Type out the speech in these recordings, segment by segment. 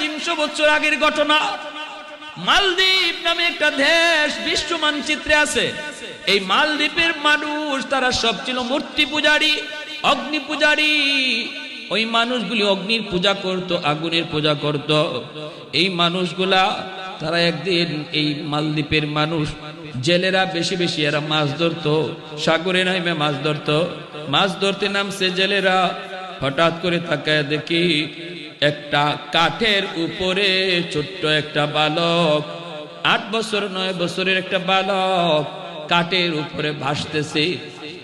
তিনশো বছর আগের ঘটনা। মালদ্বীপ নামে একটা দেশ, বিশ্ব মানচিত্রে আছে। এই মালদ্বীপের মানুষ, তারা সব ছিল মূর্তি পূজারী, অগ্নি পূজারী। ওই মানুষগুলি অগ্নির পূজা করত, আগুনের পূজা করত। এই মানুষগুলা, তারা একদিন এই মালদ্বীপের মানুষ, জেলেরা বেশি বেশি এরা মাছ ধরতো, সাগরে নামে মাছ ধরতো। মাছ ধরতে নামছে জেলেরা, হঠাৎ করে তাকায় দেখি একটা কাঠের উপরে ছোট্ট একটা বালক, আট বছর, নয় বছরের একটা বালক কাঠের উপরে ভাসতেছে।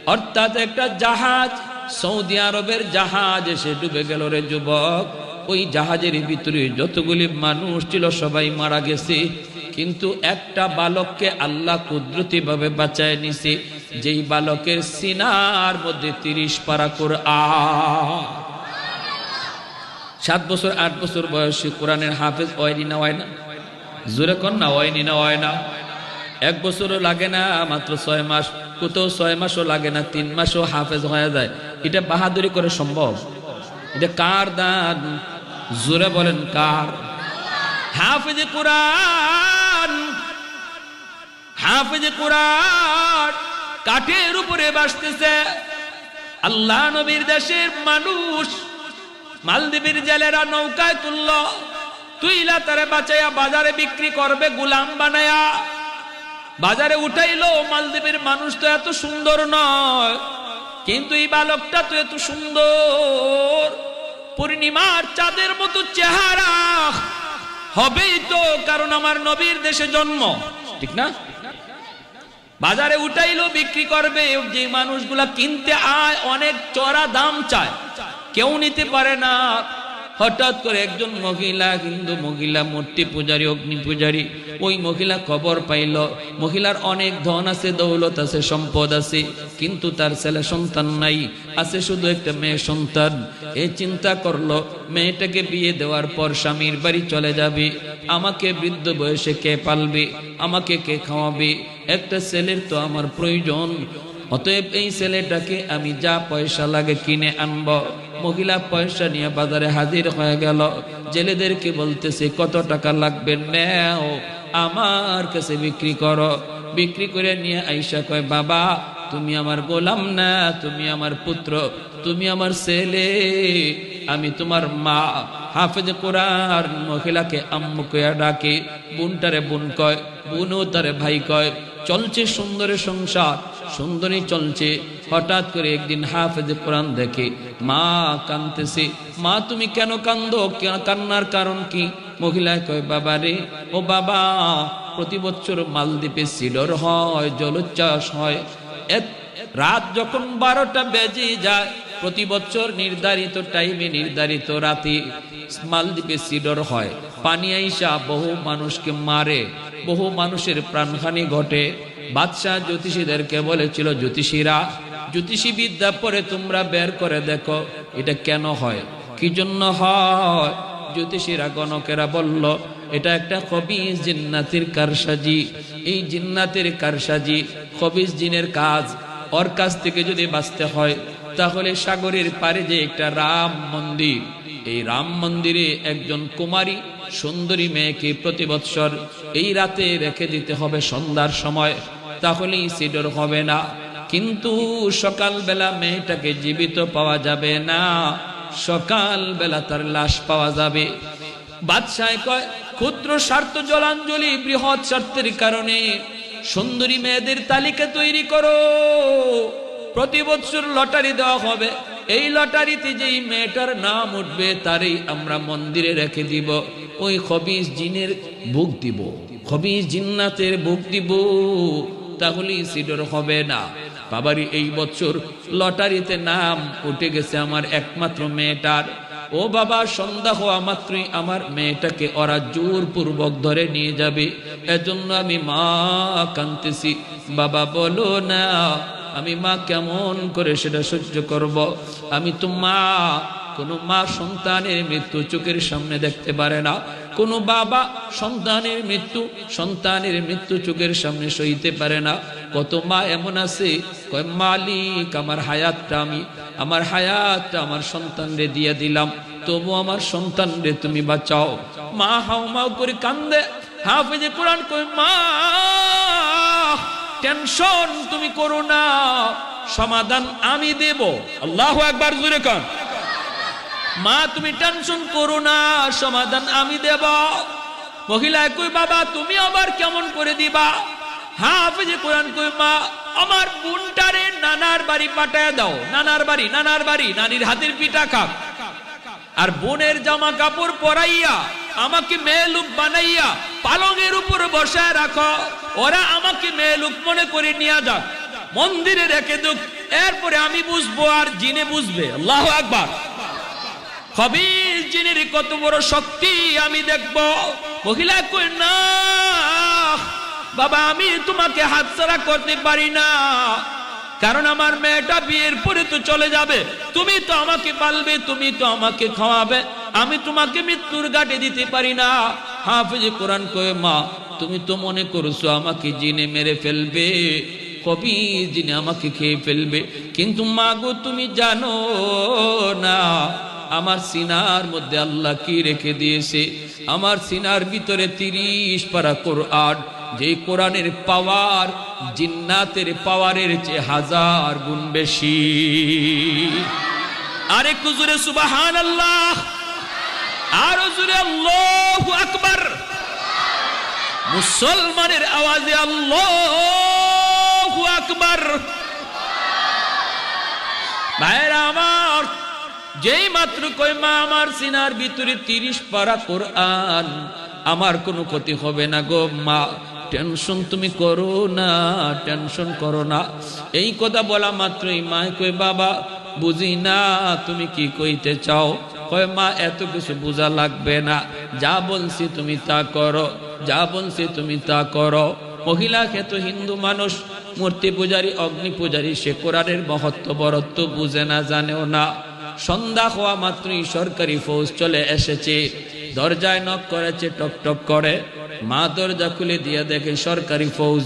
অর্থাৎ একটা জাহাজ, সৌদি আরবের জাহাজ এসে ডুবে গেল রে যুবক। ওই জাহাজের ভিতরে যতগুলি মানুষ ছিল, সবাই মারা গেছে। কিন্তু একটা বালককে আল্লাহ কুদরতি ভাবে বাঁচায় নিছে। যেই বালকের সিনার মধ্যে তিরিশ পারা করে আ সাত বছর, আট বছর বয়সী কোরআনের হাফেজ ওয়াইনি না হয় না জোরে কন না, ওয়াইনি না হয় না এক বছরও লাগে না, মাত্র ছয় মাস। কোথাও ছয় মাসও লাগে না, তিন মাসও হাফেজ হয়ে যায়। এটা বাহাদুরি করে সম্ভব? এটা কার দান? জোরে বলেন, কার? হাফেজ কোরআন হাফেজ কোরআন কাঠের উপরে বাসতেছে। আল্লাহ নবীর দেশের মানুষ মালদ্বীপের জেলেরা নৌকায় তুলল। তুইলা তারে বাঁচাইয়া বাজারে বিক্রি করবে গুলাম বানায়া। বাজারে উঠাইলো মালদ্বীপের মানুষ তো এত সুন্দর নয়। কিন্তু এই বালকটা তো এত সুন্দর। পূর্ণিমার চাঁদের মতো চেহারা। হবেই তো, কারণ আমার নবীর দেশে জন্ম। ঠিক না? বাজারে উঠাইলো, বিক্রি করবে। যে মানুষগুলা কিনতে আয়, অনেক চড়া দাম চায়। কেউ নিতে পারে না। হঠাৎ করে একজন মহিলা হিন্দু মহিলা মূর্তি পূজারী, অগ্নি পূজারী, ওই মহিলা খবর পাইল। মহিলার অনেক ধন আছে, দৌলত আছে, সম্পদ আছে, কিন্তু তার ছেলে সন্তান নাই। আছে শুধু একটা মেয়ে সন্তান। এ চিন্তা করল, মেয়েটাকে বিয়ে দেওয়ার পর স্বামীর বাড়ি চলে যাবে। আমাকে বৃদ্ধ বয়সে কে পালবে? আমাকে কে খাওয়াবে? একটা ছেলের তো আমার প্রয়োজন। অতএব এই ছেলেটাকে আমি যা পয়সা লাগে কিনে আনব। মহিলা পয়সা নিয়ে বাজারে হাজির হয়ে গেল। জেলেদেরকে বলতেছে, কত টাকা লাগবে নেও, আমার কাছে বিক্রি করো। বিক্রি করে নিয়ে আইসা কয়, বাবা, তুমি আমার গোলাম না, তুমি আমার পুত্র, তুমি আমার ছেলে, আমি তোমার মা। হাফেজ কোরআন মহিলাকে আম্মু কয়া ডাকে, বোনটারে বোন কয়, বোনও তারে ভাই কয়। চলছে সুন্দরের সংসার। সুন্দরী চলছে। হঠাৎ করে একদিন হাফেজ কোরআন দেখে, মা কানতেছে মা, তুমি কেন কান্দো কেন কান্নার কারণ কি? মহিলায় কয়, বাবা রে, ও বাবা, প্রতি বছর মালদ্বীপে সিডর হয় জলোচ্ছ্বাস হয়। রাত যখন বারোটা বেজে যায়, প্রতি বছর নির্ধারিত টাইমে নির্ধারিত রাতে মালদ্বীপে সিডর হয়। পানি আইসা বহু মানুষকে মারে। বহু মানুষের প্রাণহানি ঘটে। বাদশাহ জ্যোতিষীদেরকে বলেছিল, জ্যোতিষীরা জ্যোতিষী বিদ্যা পরে তোমরা বের করে দেখো, এটা কেন হয়? কি জন্য হয়? জ্যোতিষীরা, গণকেরা বলল, এটা একটা খবিজ জিন্নাতির কারসাজি। এই জিন্নাতের কারসাজি খবিজ জিনের কাজ। ওর কাছ থেকে যদি বাঁচতে হয়, তাহলে সাগরের পারে যে একটা রাম মন্দির, এই রাম মন্দিরে একজন কুমারী সুন্দরী মেয়েকে প্রতি বৎসর এই রাতে রেখে দিতে হবে সন্ধ্যার সময়। তাহলেই সিডর হবে না। কিন্তু সকালবেলা মেয়েটাকে জীবিত পাওয়া যাবে না। সকালবেলা তার লাশ পাওয়া যাবে। বাদশাহ কয়, ক্ষুদ্র স্বার্থ জলাঞ্জলি বৃহৎ স্বার্থের কারণে সুন্দরী মেয়েদের তালিকা তৈরি করো। প্রতি বছর লটারি দেওয়া হবে। এই লটারিতে যেই মেয়েটার নাম উঠবে, তারই আমরা মন্দিরে রেখে দিব। ওই খবিজ জিনের বুক দিব। খবিজ জিন্নাতের বুক দিব। তাহলে সিডর হবে না। বাবারি, এই বছর লটারিতে নাম উঠে গেছে আমার একমাত্র মেয়েটার। ও বাবা, সন্ধ্যা হওয়া মাত্রই আমার মেয়েটাকে ওরা জোর পূর্বক ধরে নিয়ে যাবে। এজন্য আমি মা কানতেছি বাবা, বলো না আমি মা কেমন করে সেটা সহ্য করব। আমি তো মা, কোনো মা সন্তানের মৃত্যু চোখের সামনে দেখতে পারে না। কোনো বাবা সন্তানের মৃত্যু সন্তানের মৃত্যু চোখের সামনে সইতে পারে না। কত মা এমন আছে? কয়, মালিক, আমার হায়াতটা আমি, আমার হায়াতটা আমার সন্তানরে দিয়ে দিলাম। তবু আমার সন্তানরে তুমি বাঁচাও। মা হাও মাও করে কান্দে। হাফেজে কোরআন কই মা টেনশন তুমি করো না। সমাধান আমি দেব। আল্লাহ একবার জুড়ে কন। মা, তুমি টেনশন করো না, সমাধান আমি দেব। মহিলা কই, বাবা, তুমি আবার কেমন করে দিবা? হাফেজে কোরআন কই, মা, আমার বোনটারে নানার বাড়ি পাঠায় দাও। নানার বাড়ি নানার বাড়ি, নানির হাতের পিঠা খাক। আর বোনের জামা কাপড় পরাইয়া আমাকে মেয়ে লোক বানাইয়া পালঙের উপর বসায় রাখো। ওরা আমাকে মেয়ে লোক মনে করে নিয়ে যাক। মন্দিরে রেখে দুক এরপরে আমি বুঝব আর জিনে বুঝবে। আল্লাহ আকবার। খবির জিনের কত বড় শক্তি আমি দেখব। মহিলা কই না, বাবা, আমি তোমাকে হাতছাড়া করতে পারি না। কারণ আমার মেয়েটা বিয়ের পরে তো চলে যাবে। তুমি তো আমাকে পালবে, তুমি তো আমাকে খাওয়াবে। আমি তোমাকে মৃত্যুর গাটে দিতে পারি না। হাফিজ কোরআন কয়ে, মা, তুমি তো মনে করছ আমাকে জিনে মেরে ফেলবে, কবি জিনে আমাকে খেয়ে ফেলবে। কিন্তু মা গো, তুমি জানো না, আমার সিনার মধ্যে আল্লাহ কি রেখে দিয়েছে? আমার সিনার ভিতরে তিরিশ পারা কোরআন যে কোরআনের পাওয়ার জিন্নাতের পাওয়ারের চেয়ে হাজার গুণ বেশি। আরে কুজুরে সুবাহান আল্লাহ আরও আল্লাহ আকবার। মুসলমানের আওয়াজে আল্লাহ আকবার। ভাইরা আমার, যেই মাত্র কই মা, আমার সিনার ভিতরে তিরিশ পারা কোরআন, আমার কোনো ক্ষতি হবে না গো মা। টেনশন তুমি করো না, টেনশন করো না। এই কথা বলা মাত্রই মা কই বাবা, বুঝি না, তুমি কি কইতে চাও? কয়, মা, এত কিছু বোঝা লাগবে না। যা বলছি তুমি তা করো, যা বলছি তুমি তা করো। মহিলা খেত হিন্দু মানুষ, মূর্তি পূজারী, অগ্নি পূজারী, সে কোরআনের মহত্ব বরত্ব বুঝে না, জানেও না। সন্ধ্যা হওয়া মাত্রই সরকারি ফৌজ চলে এসেছে। দরজায় নক করেছে, টক টক করে। মা দরজা খুলে দিয়ে দেখে সরকারি ফৌজ।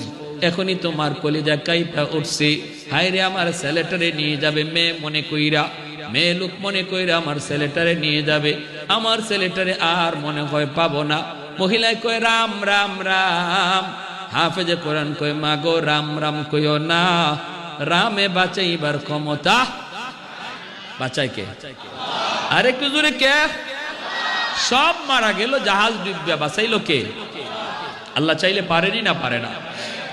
এখনই তোমার কলিজা কাইপা উঠছে। হাইরে আমার ছেলেটারে নিয়ে যাবে মেয়ে মনে কইরা। মেয়ে লোক মনে কইরা আমার ছেলেটারে নিয়ে যাবে। আমার ছেলেটারে আর মনে হয় পাবো না। মহিলায় কয়, রাম রাম রাম। হাফেজে কোরআন কয় মা গো রাম রাম কইও না। রামে বাঁচাইবার ক্ষমতা বাঁচাই কে? আরে একটু জোরে কে? সব মারা গেল, জাহাজ ডুববে, বাঁচাইলো কে? আল্লাহ চাইলে পারেনি না পারে না।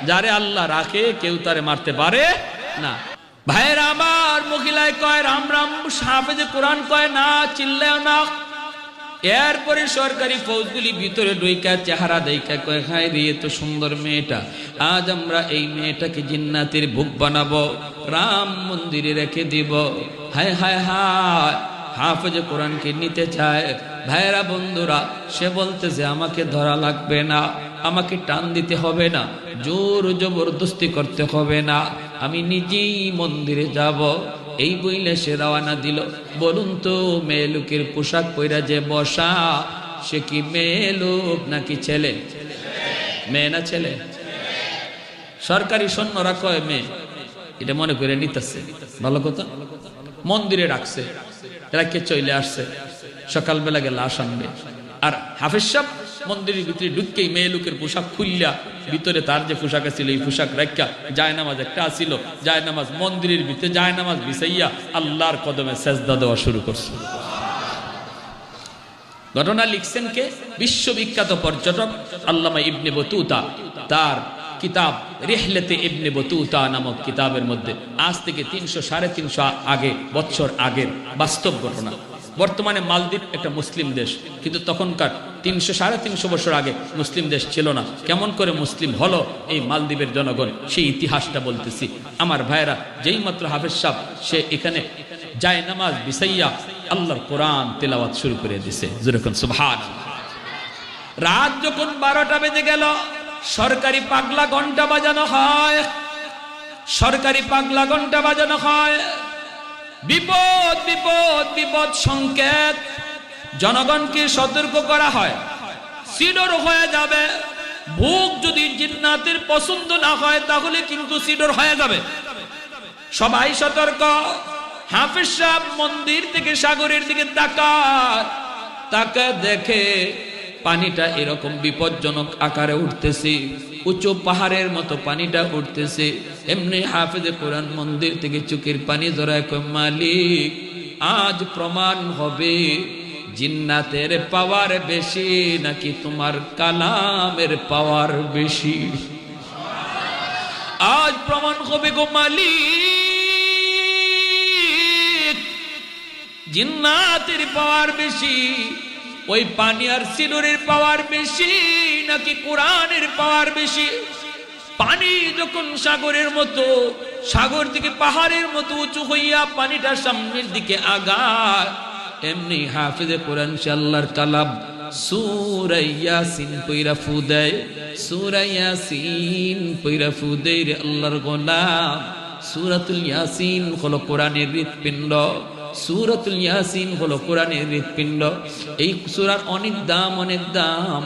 যারে আল্লাহ রাখে, কেউ তারে মারতে পারে না। ভাইয়ের আমার মহিলায় কয়, রাম রাম হাফেজে কোরআন কয়, না চিল্লায় না। এরপরে সরকারি ফৌজগুলি ভিতরে ডইকা চেহারা দেখা কয়, হায় রে তো সুন্দর মেয়েটা। আজ আমরা এই মেয়েটাকে জিন্নাতের ভোগ বানাবো, রাম মন্দিরে রেখে দিব। হায় হায় হায়, হাফেজ কোরআনকে নিতে চায়। ভাইয়েরা, বন্ধুরা, সে বলতেছে আমাকে ধরা লাগবে না, আমাকে টান দিতে হবে না, জোর জবরদস্তি করতে হবে না। আমি নিজেই মন্দিরে যাব। এই বইলে সে রওয়ানা দিল। বলুন তো, মেয়ে লোকের পোশাক পইরা যে বসা, সে কি মেয়ে লোক নাকি ছেলে? মেয়ে না ছেলে? সরকারি সৈন্যরা কয় মেয়ে। এটা মনে করে নিতেছে। ভালো কথা? মন্দিরে রাখছে। রাখে চলে আসছে? সকালবেলা গেলে আনবে আর হাফেজ সাহ মন্দিরের ভিতরে ঢুককেই মেয়ে লোকের পোশাক খুললা, ভিতরে তার যে পোশাক ছিল এই পোশাক রাখা যায় নামাজ একটা আসিল যায় নামাজ মন্দিরের ভিতরে যায় নামাজ বিছাইয়া আল্লাহর কদমে সেজদা দেওয়া শুরু করছে। ঘটনা লিখছেন কে? বিশ্ববিখ্যাত পর্যটক আল্লামা ইবনে বতুতা। তার কিতাব রেহলেতে ইবনে বতুতা নামক কিতাবের মধ্যে আজ থেকে তিনশো সাড়ে তিনশো আগে বছর আগের বাস্তব ঘটনা। বর্তমানে মালদ্বীপ একটা মুসলিম দেশ। কিন্তু তখনকার তিনশো, সাড়ে তিনশো বছর আগে মুসলিম দেশ ছিল না। কেমন করে মুসলিম হলো এই মালদ্বীপের জনগণ, সেই ইতিহাসটা বলতেছি। আমার ভাইয়েরা, যেই মাত্র হাফেজ সাহ সে এখানে যায় নামাজ বিসাইয়া আল্লাহর কোরআন তেলাওয়াত শুরু করে দিছে। যেরকম সুভান রাত যখন বারোটা বেজে গেল, সরকারি পাগলা ঘণ্টা বাজানো হয়। সরকারি পাগলা ঘণ্টা বাজানো হয়। বিপদ বিপদ বিপদ সংকেত। জনগণকে সতর্ক করা হয়। সিডর হয়ে যাবে। ভোগ যদি জিন্নাতের পছন্দ না হয়, তাহলে কিন্তু সিডর হয়ে যাবে। সবাই সতর্ক। হাফিজ সাহেব মন্দির থেকে সাগরের দিকে তাকায় তাকে দেখে পানিটা এরকম বিপজ্জনক আকারে উঠতেছে, উঁচু পাহাড়ের মতো পানিটা উঠতেছে। এমনি হাফেজে কোরআন মন্দির থেকে চোখের পানি কয়, মালিক, আজ প্রমাণ হবে, জিন্নাতের পাওয়ার বেশি নাকি তোমার কালামের পাওয়ার বেশি? আজ প্রমাণ হবে গো মালিক, জিন্নাতের পাওয়ার বেশি ওই পানি আর সিনুরের পাওয়ার বেশি নাকি কোরআনের পাওয়ার বেশি? পানি যখন সাগরের মতো, সাগর থেকে পাহাড়ের মতো উঁচু হইয়া পানিটা সামনের দিকে আগায় এমনি হাফিজে কোরআন আল্লাহর কালাম সুরাইয়া সিন পইরা ফু দেয়। সুরাইয়া সিন পইরা ফু রে আল্লাহর গোলাম। সুরাতুল ইয়াসিন হলো কোরআনের হৃৎপিণ্ড। সুরাতুল ইয়াসিন হলো কোরআনের হৃৎপিণ্ড। এই সুরার অনেক দাম অনেক দাম।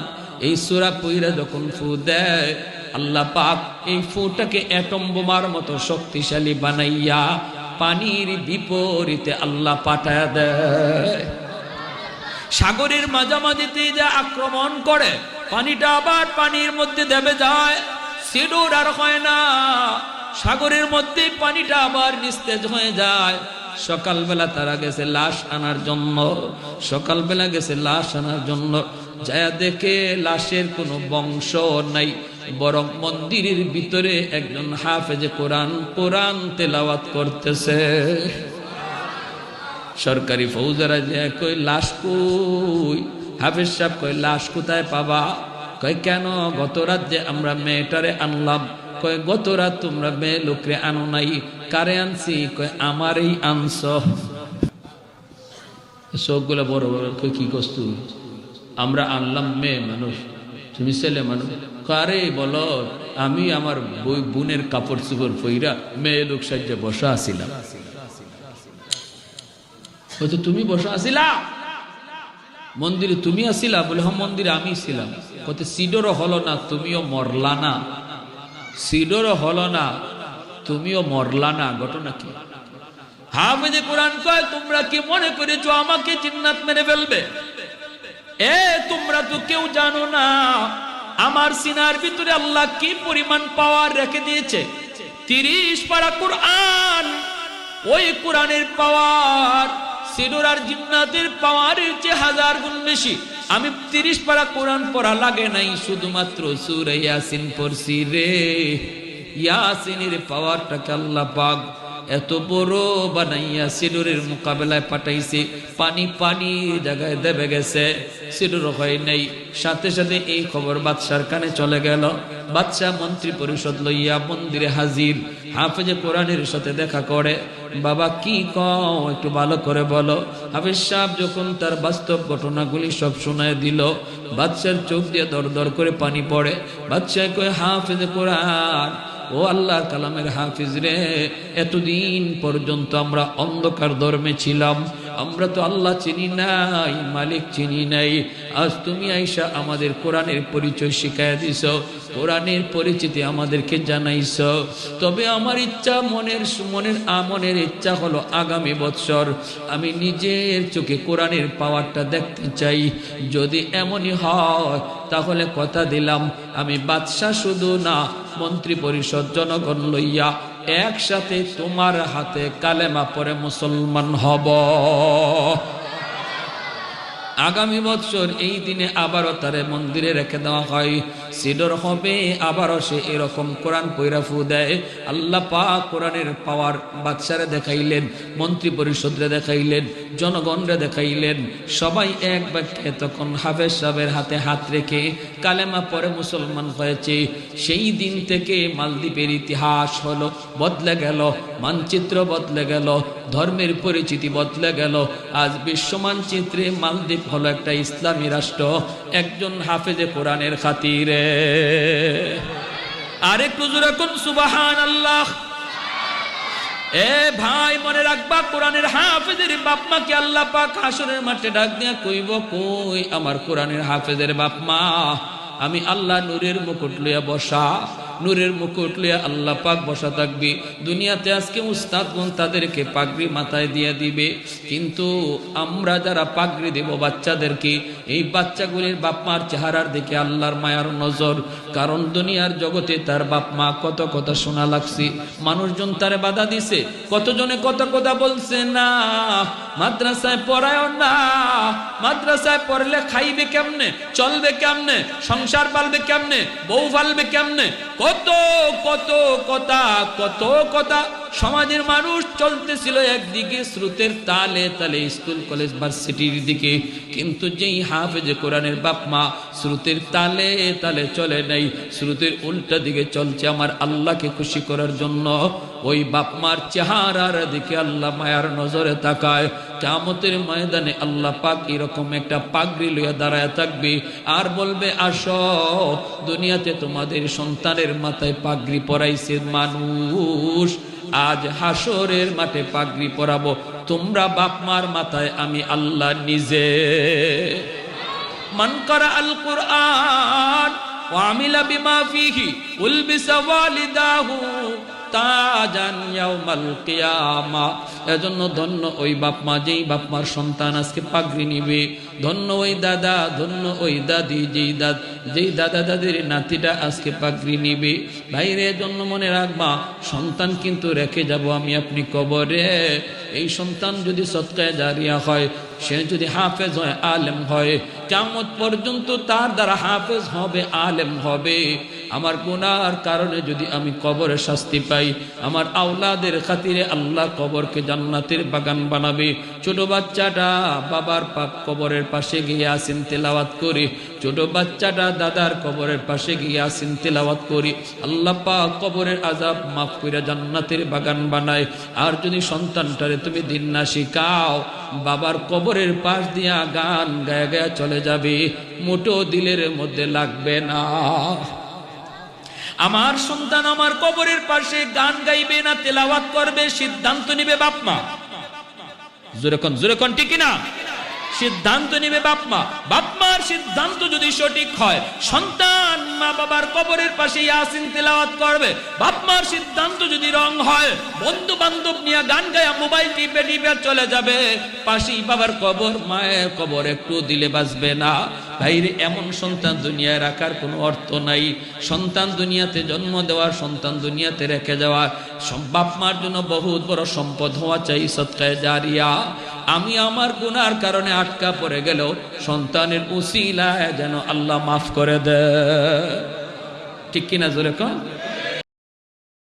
এই সুরা পইরা যখন ফু দেয়, আল্লাহ পাক এই ফুটাকে অ্যাটম বোমার মতো শক্তিশালী বানাইয়া পানির বিপরীতে আল্লাহ পাঠায় দেয়। সাগরের মাঝামাঝিতে যা আক্রমণ করে, পানিটা আবার পানির মধ্যে দেবে যায় সিডুর আর হয় না। সাগরের মধ্যে পানিটা আবার নিস্তেজ হয়ে যায়। সকালবেলা তারা গেছে লাশ আনার জন্য। সকালবেলা গেছে লাশ আনার জন্য। যায় দেখে লাশের কোনো বংশ নাই, বরং মন্দিরের ভিতরে একজন হাফেজে কোরআন কোরআন তেলাওয়াত করতেছে। সরকারি ফৌজারা যে কই লাশ কই? হাফিজ সাহেব কই লাশ কোথায় পাবা? কয়, কেন? গত রাত যে আমরা মেয়েটারে আনলাম কয় গত রাত তোমরা মেয়ে লোকরে আনো নাই, কারে আনছি? কয়, আমারই আনছ। চোখগুলো বড় বড় কই কি কষ্ট আমরা আনলাম মেয়ে মানুষ, তুমি ছেলে মানুষ। কারে বলো, আমি আমার বই, বোনের কাপড় চুপড় পইরা মেয়ে লোক সাহায্যে বসা আছিলাম। হয়তো তুমি বসা আসিলা মন্দিরে তুমি আসিলা বলে হ্যাঁ মন্দিরে আমি ছিলাম। কত সিডরও হলো না, তুমিও মরলা না। সিডরও হলো না, তুমিও মরলা না, ঘটনা কি? হাফেজে কোরআন কয়, তোমরা কি মনে করেছ আমাকে জিন্নাত মেরে ফেলবে? এ, তোমরা তো কেউ জানো না, আমার সিনার ভিতরে আল্লাহ কি পরিমাণ পাওয়ার রেখে দিয়েছে? তিরিশ পারা কোরআন, ওই কোরআনের পাওয়ার সিডুর আর জিন্নাতের পাওয়ারের চেয়ে হাজার গুণ বেশি। আমি তিরিশ পারা কোরআন পড়া লাগে নাই, শুধুমাত্র সুরে ইয়াসিন পড়ছি রে। ইয়াসিনের পাওয়ারটাকে আল্লাহ পাক এত বড় বানাইয়া সিডুরের মোকাবেলায় পাঠাইছে, পানি পানি জায়গায় দেবে গেছে সিডুর হয় নাই। সাথে সাথে এই খবর বাদশার কানে চলে গেল। বাদশাহ মন্ত্রী পরিষদ লইয়া মন্দিরে হাজির, হাফেজে কোরআনের সাথে দেখা করে। বাবা, কি কও? একটু ভালো করে বলো। হাফিজ সাহেব যখন তার বাস্তব ঘটনাগুলি সব শোনায় দিল, বাদশার চোখ দিয়ে দর দর করে পানি পড়ে। বাদশাহ কয়ে, হাফেজে কোরআন ও আল্লাহর কালামের হাফিজ রে এতদিন পর্যন্ত আমরা অন্ধকার ধর্মে ছিলাম। আমরা তো আল্লাহ চিনি নাই, মালিক চিনি নাই। আজ তুমি আইসা আমাদের কোরআনের পরিচয় শিখাই দিছ, কোরআনের পরিচিতি আমাদেরকে জানাইছ। তবে আমার ইচ্ছা, মনের মনের আমনের ইচ্ছা হলো আগামী বৎসর। আমি নিজের চোখে কোরআনের পাওয়ারটা দেখতে চাই। যদি এমনই হয়, তাহলে কথা দিলাম, আমি বাদশাহ শুধু না, মন্ত্রী পরিষদ জনগণ লইয়া একসাথে তোমার হাতে কালেমা পরে মুসলমান হব। আগামী বছর এই দিনে আবারও তারে মন্দিরে রেখে দেওয়া হয়। সিডর হবে, আবারও সে এরকম কোরআন পৈরাফু দেয়। আল্লাহ পা কোরআনের পাওয়ার বাচ্চারে দেখাইলেন, মন্ত্রী পরিষদরে দেখাইলেন, জনগণরে দেখাইলেন। সবাই এক বাক্যে তখন হাফেজ সাহেবের হাতে হাত রেখে কালেমা পরে মুসলমান হয়েছে। সেই দিন থেকে মালদ্বীপের ইতিহাস হলো, বদলে গেল, মানচিত্র বদলে গেল, ধর্মের পরিচিতি বদলে গেল। আজ বিশ্ব মানচিত্রে মালদ্বীপ হলো একটা ইসলামী রাষ্ট্র, একজন হাফেজে কোরআনের খাতিরে। আরেকটু জোরে কোন সুবাহান আল্লাহ এ ভাই, মনে রাখবা, কোরআনের হাফেজের বাপ মাকে আল্লাহ পাক হাসরের মাঠে ডাক দিয়া কইব, কই আমার কোরআনের হাফেজের বাপ মা আমি আল্লাহ নূরের মুকুট লইয়া বসা নূরের মুকুট লইয়া আল্লাহ পাক বসা থাকবে। দুনিয়াতে আজকে উস্তাদগণ তাদেরকে পাগড়ি মাথায় দিয়ে দিবে। কিন্তু আমরা যারা পাগড়ি দেব বাচ্চাদেরকে এই বাচ্চাগুলির বাপ মার চেহারার দিকে আল্লাহর মায়ার নজর। কারণ দুনিয়ার জগতে তার বাপ মা কত কথা শোনা লাগছে। মানুষজন তারে বাধা দিছে। কতজনে কত কথা বলছে না? মাদ্রাসায় পড়ায় না। মাদ্রাসায় পড়লে খাইবে কেমনে? চলবে কেমনে? সংসার পালবে কেমনে? বউ পালবে কেমনে? কত কত কথা কত কথা সমাজের মানুষ চলতেছিল একদিকে স্রোতের তালে তালে স্কুল, কলেজ, ভার্সিটির দিকে। কিন্তু যেই হাফেজে কোরআনের বাপ মা স্রোতের তালে তালে চলে নাই, স্রোতের উল্টা দিকে চলছে আমার আল্লাহকে খুশি করার জন্য। ওই বাপ মার চেহারার দিকে আল্লাহ মায়ার নজরে তাকায়। কামতের ময়দানে আল্লাহ পাক এরকম একটা পাগড়ি লইয়া দাঁড়ায় থাকবে। আর বলবে, আস, দুনিয়াতে তোমাদের সন্তানের মাথায় পাগড়ি পরাইছে মানুষ। আজ হাসরের মাঠে পাগড়ি পরাবো তোমরা বাপ মার মাথায় আমি আল্লাহ নিজে মান করা আল কুরআন وعمل بما فيه ألبس والداه তাজান ইয়াউমাল কিয়ামা। এজন্য ধন্য ওই বাপ মা, যেই বাপ মার সন্তান আজকে পাগড়ি নিবে। ধন্য ওই দাদা, ধন্য ওই দাদি, যেই দাদ, যেই দাদা দাদির নাতিটা আজকে পাগড়ি নিবে। ভাইরে জন্য মনে রাখবা, সন্তান কিন্তু রেখে যাব আমি আপনি কবরে। এই সন্তান যদি সৎকায় জারিয়া হয়, সে যদি হাফেজ হয়, আলেম হয় কেমন পর্যন্ত তার দ্বারা হাফেজ হবে, আলেম হবে। আমার গুনার কারণে যদি আমি কবরে শাস্তি পাই, আমার আওলাদের খাতিরে আল্লাহ কবরকে জান্নাতের বাগান বানাবে। ছোট বাচ্চাটা বাবার পাপ কবরের পাশে গিয়ে আসেন তেলাওয়াত করে। ছোট বাচ্চাটা দাদার কবরের পাশে গিয়ে আসেন তেলাওয়াত করি। আল্লাহ পাক কবরের আজাব মাফ করে জান্নাতের বাগান বানায়। আর যদি সন্তানটারে তুমি দিন না শিখাও, বাবার কবরের পাশ দিয়া গান গায়ে গায়ে চলে যাবে। মোটো দিলের মধ্যে লাগবে না। আমার সন্তান আমার কবরের পাশে গান গাইবে না, তেলাওয়াত করবে, সিদ্ধান্ত নিবে বাপমা জোরেখন জোরেখন ঠিক না সিদ্ধান্ত নিবে বাপমা বাপমার সিদ্ধান্ত যদি সঠিক হয়, সন্তান মা বাবার কবরের পাশে ইয়াসিন তেলাওয়াত করবে। বাপমার সিদ্ধান্ত যদি রং হয় বন্ধু বান্ধব নিয়ে গান গায়া মোবাইল টিপে টিপে চলে যাবে। পাশেই বাবার কবর, মায়ের কবর একটু দিলে বাঁচবে না। ভাইরে এমন সন্তান দুনিয়ায় রাখার কোনো অর্থ নাই। সন্তান দুনিয়াতে জন্ম দেওয়ার, সন্তান দুনিয়াতে রেখে যাওয়ার। বাপ মার জন্য বহুত বড় সম্পদ হওয়া চাই সৎকায় জারিয়া। আমি আমার গুনার কারণে আটকা পড়ে গেল সন্তানের উসিলায় যেন আল্লাহ মাফ করে দে ঠিক কিনা জোরে কন?